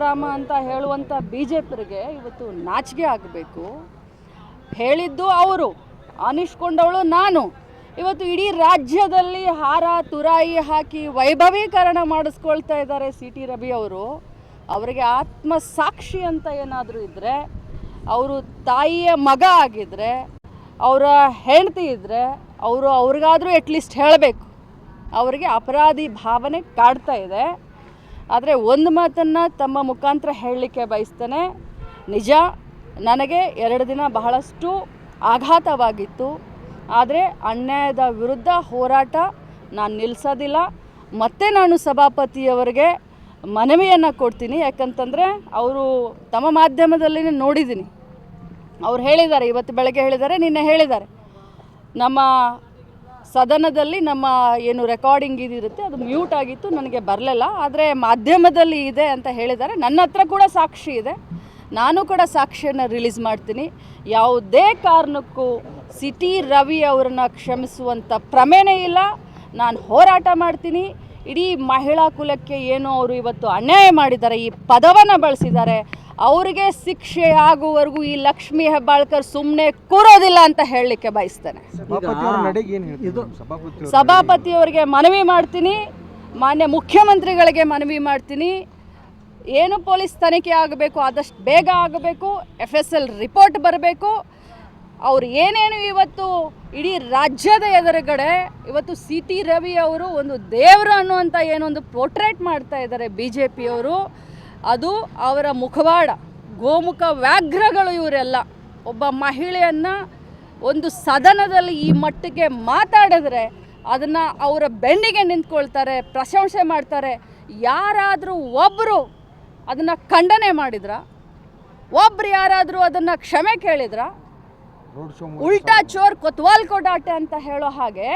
ಸೀತಾರಾಮ ಅಂತ ಹೇಳುವಂಥ B J ಪಿರಿಗೆ ಇವತ್ತು ನಾಚಿಕೆ ಆಗಬೇಕು. ಹೇಳಿದ್ದು ಅವರು ಅನಿಸ್ಕೊಂಡವಳು ನಾನು. ಇವತ್ತು ಇಡೀ ರಾಜ್ಯದಲ್ಲಿ ಹಾರ, ತುರಾಯಿ ಹಾಕಿ ವೈಭವೀಕರಣ ಮಾಡಿಸ್ಕೊಳ್ತಾ ಇದ್ದಾರೆ ಸಿ ಟಿ ರವಿ ಅವರು. ಅವರಿಗೆ ಆತ್ಮಸಾಕ್ಷಿ ಅಂತ ಏನಾದರೂ ಇದ್ದರೆ ಅವರು ತಾಯಿಯ ಮಗ ಆಗಿದ್ದರೆ ಅವರ ಹೆಂಡತಿ ಇದ್ದರೆ ಅವರು ಅವ್ರಿಗಾದರೂ ಅಟ್ಲೀಸ್ಟ್ ಹೇಳಬೇಕು. ಅವರಿಗೆ ಅಪರಾಧಿ ಭಾವನೆ ಕಾಡ್ತಾ ಇದೆ. ಆದರೆ ಒಂದು ಮಾತನ್ನು ತಮ್ಮ ಮುಖಾಂತರ ಹೇಳಲಿಕ್ಕೆ ಬಯಸ್ತೇನೆ. ನಿಜ, ನನಗೆ ಎರಡು ದಿನ ಬಹಳಷ್ಟು ಆಘಾತವಾಗಿತ್ತು. ಆದರೆ ಅನ್ಯಾಯದ ವಿರುದ್ಧ ಹೋರಾಟ ನಾನು ನಿಲ್ಲಿಸೋದಿಲ್ಲ ಮತ್ತೆ ನಾನು ಸಭಾಪತಿಯವರಿಗೆ ಮನವಿಯನ್ನು ಕೊಡ್ತೀನಿ. ಯಾಕಂತಂದರೆ ಅವರು ತಮ್ಮ ಮಾಧ್ಯಮದಲ್ಲಿ ನೋಡಿದ್ದೀನಿ. ಅವ್ರು ಹೇಳಿದ್ದಾರೆ, ಇವತ್ತು ಬೆಳಗ್ಗೆ ಹೇಳಿದ್ದಾರೆ, ನಿನ್ನೆ ಹೇಳಿದ್ದಾರೆ. ನಮ್ಮ ಸದನದಲ್ಲಿ ನಮ್ಮ ಏನು ರೆಕಾರ್ಡಿಂಗ್ ಇದಿರುತ್ತೆ ಅದು ಮ್ಯೂಟ್ ಆಗಿತ್ತು, ನನಗೆ ಬರಲಿಲ್ಲ. ಆದರೆ ಮಾಧ್ಯಮದಲ್ಲಿ ಇದೆ ಅಂತ ಹೇಳಿದ್ದಾರೆ. ನನ್ನ ಹತ್ರ ಕೂಡ ಸಾಕ್ಷಿ ಇದೆ. ನಾನು ಕೂಡ ಸಾಕ್ಷಿಯನ್ನು ರಿಲೀಸ್ ಮಾಡ್ತೀನಿ. ಯಾವುದೇ ಕಾರಣಕ್ಕೂ ಸಿಟಿ ರವಿ ಅವರನ್ನು ಕ್ಷಮಿಸುವಂಥ ಪ್ರಮೇನೇ ಇಲ್ಲ. ನಾನು ಹೋರಾಟ ಮಾಡ್ತೀನಿ. ಇಡೀ ಮಹಿಳಾ ಕುಲಕ್ಕೆ ಏನು ಅವರು ಇವತ್ತು ಅನ್ಯಾಯ ಮಾಡಿದ್ದಾರೆ ಈ ಪದವನ್ನು ಬಳಸಿದ್ದಾರೆ. ಅವರಿಗೆ ಶಿಕ್ಷೆ ಆಗುವವರೆಗೂ ಈ ಲಕ್ಷ್ಮಿ ಹೆಬ್ಬಾಳ್ಕರ್ ಸುಮ್ಮನೆ ಕೂರೋದಿಲ್ಲ ಅಂತ ಹೇಳಲಿಕ್ಕೆ ಬಯಸ್ತೇನೆ. ಸಭಾಪತಿಯವರಿಗೆ ಮನವಿ ಮಾಡ್ತೀನಿ ಮಾನ್ಯ ಮುಖ್ಯಮಂತ್ರಿಗಳಿಗೆ ಮನವಿ ಮಾಡ್ತೀನಿ. ಏನು ಪೊಲೀಸ್ ತನಿಖೆ ಆಗಬೇಕು ಆದಷ್ಟು ಬೇಗ ಆಗಬೇಕು ಎಫ್ ಎಸ್ ಎಲ್ ರಿಪೋರ್ಟ್ ಬರಬೇಕು. ಅವ್ರು ಏನೇನು ಇವತ್ತು ಇಡೀ ರಾಜ್ಯದ ಎದುರುಗಡೆ ಇವತ್ತು ಸಿ ಟಿ ರವಿ ಅವರು ಒಂದು ದೇವರು ಅನ್ನುವಂಥ ಏನೊಂದು ಪೋರ್ಟ್ರೇಟ್ ಮಾಡ್ತಾ ಇದ್ದಾರೆ ಬಿ ಜೆ ಪಿಯವರು ಅದು ಅವರ ಮುಖವಾಡ, ಗೋಮುಖ ವ್ಯಾಘ್ರಗಳು ಇವರೆಲ್ಲ. ಒಬ್ಬ ಮಹಿಳೆಯನ್ನು ಒಂದು ಸದನದಲ್ಲಿ ಈ ಮಟ್ಟಿಗೆ ಮಾತಾಡಿದ್ರೆ ಅದನ್ನು ಅವರ ಬೆನ್ನಿಗೆ ನಿಂತ್ಕೊಳ್ತಾರೆ, ಪ್ರಶಂಸೆ ಮಾಡ್ತಾರೆ. ಯಾರಾದರೂ ಒಬ್ಬರು ಅದನ್ನು ಖಂಡನೆ ಮಾಡಿದ್ರ? ಒಬ್ರು ಯಾರಾದರೂ ಅದನ್ನು ಕ್ಷಮೆ ಕೇಳಿದ್ರ? ಉಲ್ಟಾ ಚೋರ್ ಕೊತ್ವಾಲ್ ಕೊಡಾಟೆ ಅಂತ ಹೇಳೋ ಹಾಗೆ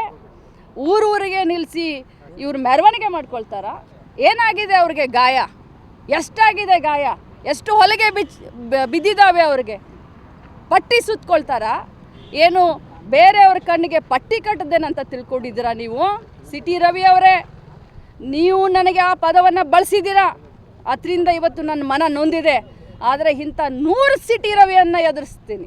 ಊರೂರಿಗೆ ನಿಲ್ಲಿಸಿ ಇವ್ರು ಮೆರವಣಿಗೆ ಮಾಡ್ಕೊಳ್ತಾರ. ಏನಾಗಿದೆ ಅವ್ರಿಗೆ ಗಾಯ? ಎಷ್ಟಾಗಿದೆ ಗಾಯ? ಎಷ್ಟು ಹೊಲಿಗೆ ಬಿಚ್ ಬಿದ್ದಿದ್ದಾವೆ ಅವ್ರಿಗೆ? ಪಟ್ಟಿ ಸುತ್ಕೊಳ್ತಾರ. ಏನು ಬೇರೆಯವ್ರ ಕಣ್ಣಿಗೆ ಪಟ್ಟಿ ಕಟ್ಟದೇನಂತ ತಿಳ್ಕೊಂಡಿದ್ದೀರಾ ನೀವು? ಸಿಟಿ ರವಿ ಅವರೇ ನೀವು ನನಗೆ ಆ ಪದವನ್ನು ಬಳಸಿದ್ದೀರಾ? ಅದರಿಂದ ಇವತ್ತು ನನ್ನ ಮನ ನೊಂದಿದೆ. ಆದರೆ ಇಂಥ ನೂರು ಸಿಟಿ ರವಿಯನ್ನು ಎದುರಿಸ್ತೀನಿ.